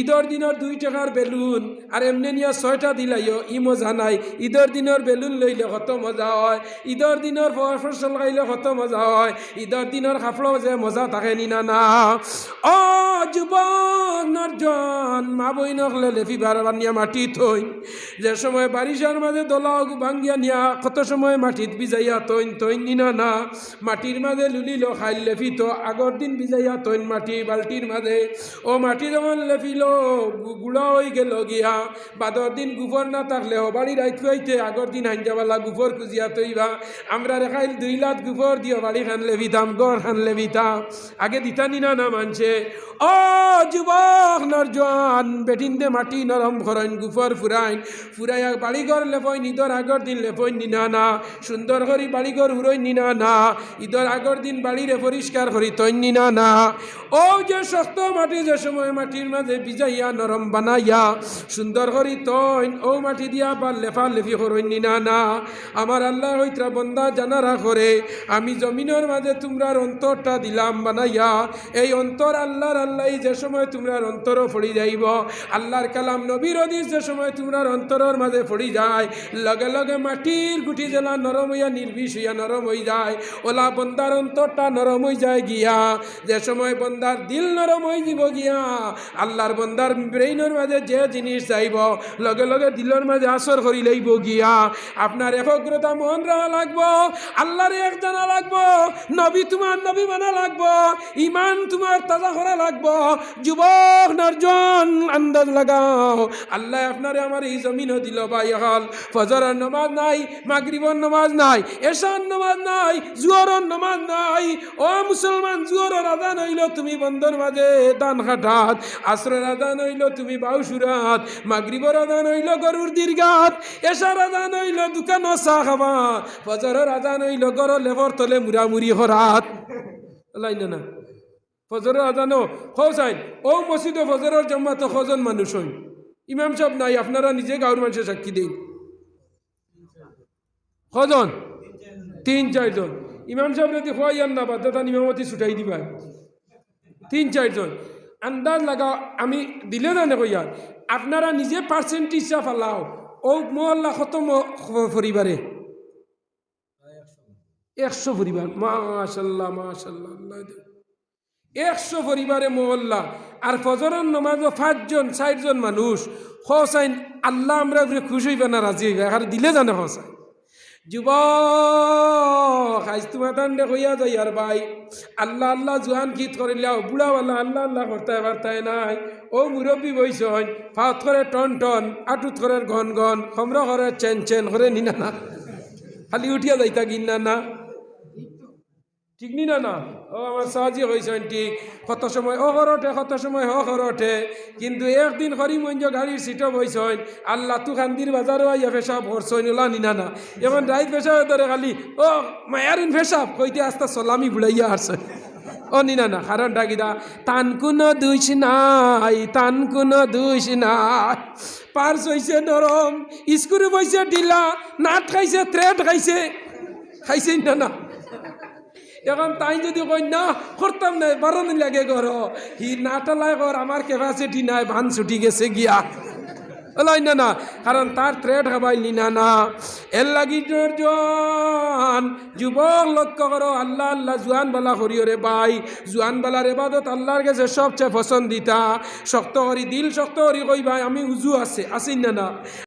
ঈদর দিনের দুই টাকার বেলুন আর এমনি নিয়ে ছয়টা দিলাইও ই মজা নাই। ঈদর দিনের বেলুন লইলে কত মজা হয়। ঈদর দিনের ফসল খাইলে কত মজা হয়। ঈদর দিনের খাফড়ো যে মজা থাকে নি না না। ও যুবক নরজন মা বই নখলে লেফি বারবার নিয়ে মাটি থইন যে সময় বারিশার মাঝে দোলা ভাঙ্গিয়া নিয়া, কত সময় মাটিত বিজাইয়া তৈন তৈন নিনা না মাটির মাঝে লুলিল খাইল লেফি তো আগর দিন বিজাইয়া তৈন মাটি বালটির মাঝে ও মাটি যখন লেফিল গু- গুড়া হয়ে গেল গিয়া। বাদর দিন গুফর না থাকলে ও বাড়ি রাইত হইতে আগর দিন হাঞ্জাবালা গুফর খুঁজিয়া তৈবা। আমরা রেখাইল দুই লাখ গুফর দিও বাড়ি খান লেবিতাম গড় খান লেবিতাম আগে দিতা নিনা না মানছে ও যুবক নরজন বেটিনতে মাটি নরম খরইন গুফর ফুরাইন ফুরাইয়া বাড়িঘর লেপই নিদর আগর দিন লেপই নিনা না। সুন্দর করি বাড়িঘর হুরই নিনা না। ঈদর আগর দিন বাড়িরে পরিষ্কার করি তৈন নিনা না। ও যে শক্ত মাটি, যে সময় মাটির মাঝে ভিজাইয়া নরম বানাইয়া, সুন্দর করি তৈন, ও মাটি দিয়া বা লেফা লেফি করই নিনা না আমার আল্লাহ হইত্রা বন্দা জানারা করে, আমি জমিনের মাঝে তোমরার অন্তরটা দিলাম বানাইয়া। এই অন্তর আল্লাহর আল্লাহ যে সময় তোমরার অন্তরও ফড়ি যাইব, আল্লাহর কালাম নবীর অদিস যে সময় তোমরার অন্তরের মাঝে ফড়ি যায়, লগে লগে মাটির গুটি জেলা নরম হইয়া, নির্বিষ হইয়া নরম হয়ে যায়, ওলা বন্দার অন্তরটা নরম হয়ে যায় গিয়া। যে সময় বন্দার দিল নরম হয়ে যাব গিয়া, আল্লাহর বন্দার ব্রেইনের মাঝে যে জিনিস চাইব লগে লগে দিলের মাঝে আসর করি লইব গিয়া। আপনার একগ্রতা মন রাখা লাগবো আল্লাহরে এক জানা লাগবো। নবী তোমার নবী মানা লাগবো, ইমান তোমার তাজা করা লাগবো, যুবক নরজন আন্দাজ লাগাও। আল্লাহ আপনারে আমার এই জমিনও দিল ভাই, হল। ফজরের নমাজ নাই, মাগরিবর নমাজ নাই, এশার নমাজ নাই, জুয়রের নমাজ নাই। ও মুসলমান, জুয়রের আদান হইল তুমি বন্ধর মাঝে দান খাটাত, আসরের আদান হইল তুমি বাউসুরাত মাগরিবর আদান হইল গরুর দীর্ঘাত, এশার আদান হইল দোকান চাহ খাবা ফজরের আদান হইল গর লেবর তলে মুড়ামুড়ি হরাত লাইন না। ফজরের আজানো খোসাইন ও মসজিদে ফজরের জম্মাতে খজন মানুষ হইন। ইমাম সাহেব নাই, আপনারা নিজে গাঁর মানুষের সাক্ষী দিন। খজন তিন, চারজন। ইমাম সাহেব যদি খোয়াইয়ান না বাদ তান ইমামতি ছুটাই দিবা। তিন, চারজন। আন্দাজ লাগাও আমি দিলে না কইয়া আপনারা নিজে পার্সেন্টেজটা ফালাও ও মহল্লা কত ম- পরিবারে একশো পরিবার, মাশাল্লাহ মাশাল্লাহ। একশো পরিবারে মহল্লা, আর ফজরের নমাজও পাঁচজন ষাটজন মানুষ। হসাইন, আল্লাহ আমরা উপরে খুশি হইবে না রাজি হইবে? আর দিলে জানে হসাইন। যুবক, আজ তোমার দান্ডে কইয়া যাই আর ভাই। আল্লাহ আল্লাহ জোয়ান গীত করিলাও বুড়াওয়ালা আল্লাহ আল্লাহ করতে পারতায় নাই। ও মুরব্বী বইসন ফাত করে টন টন, আটুত করে ঘন ঘন সমর করে চেন চেন করে নিনা না। খালি উঠিয়া যাইতা গিন্না না। ঠিক নি, না। না ও আমার সাহায্য হয়েছেন, ঠিক। কত সময় ও ঘরটে কত সময় হ ঘরটে কিন্তু একদিন হরিমঞ্জ গাড়ির সিটও বইছেন, আল্লাহ তু খান্দির বাজারও আইয়া ফেসাব ভরছইন ওলা নিনা না। এখন রাইত ফেসাব ধরে খালি, ও, মায়ারিন ফেসাব কইতে আস্তে সলামি বুড়াইয়া আসছে। ও, নিনা না কারণ ডাকিদা, তান কোনো দুইস নাই, তান কোনো দুইস নাই। পার্স হইছে নরম, স্কুলে বইছে ঢিলা, নাট খাইছে থ্রেড খাইছে। খাইছে না না? এখন তাই যদি কই, না, করতাম না বারণ লাগে ঘর। হি নাটালায় ঘর, আমার ক্যাপাসিটি নাই, ভান ছুটি গেছে গিয়া। ওলাই না না, কারণ তার থ্রেড হবাই নিনা না এর লাগি যুবক লক্ষ্য করো, আল্লাহ আল্লাহ, জুয়ান বালা করিও রে ভাই। জুয়ান বালার এবাদত আল্লাহর কাছে সবচেয়ে পছন্দিতা। শক্ত করি দিল শক্ত করি কই ভাই, আমি উজু আছে আসিন না না?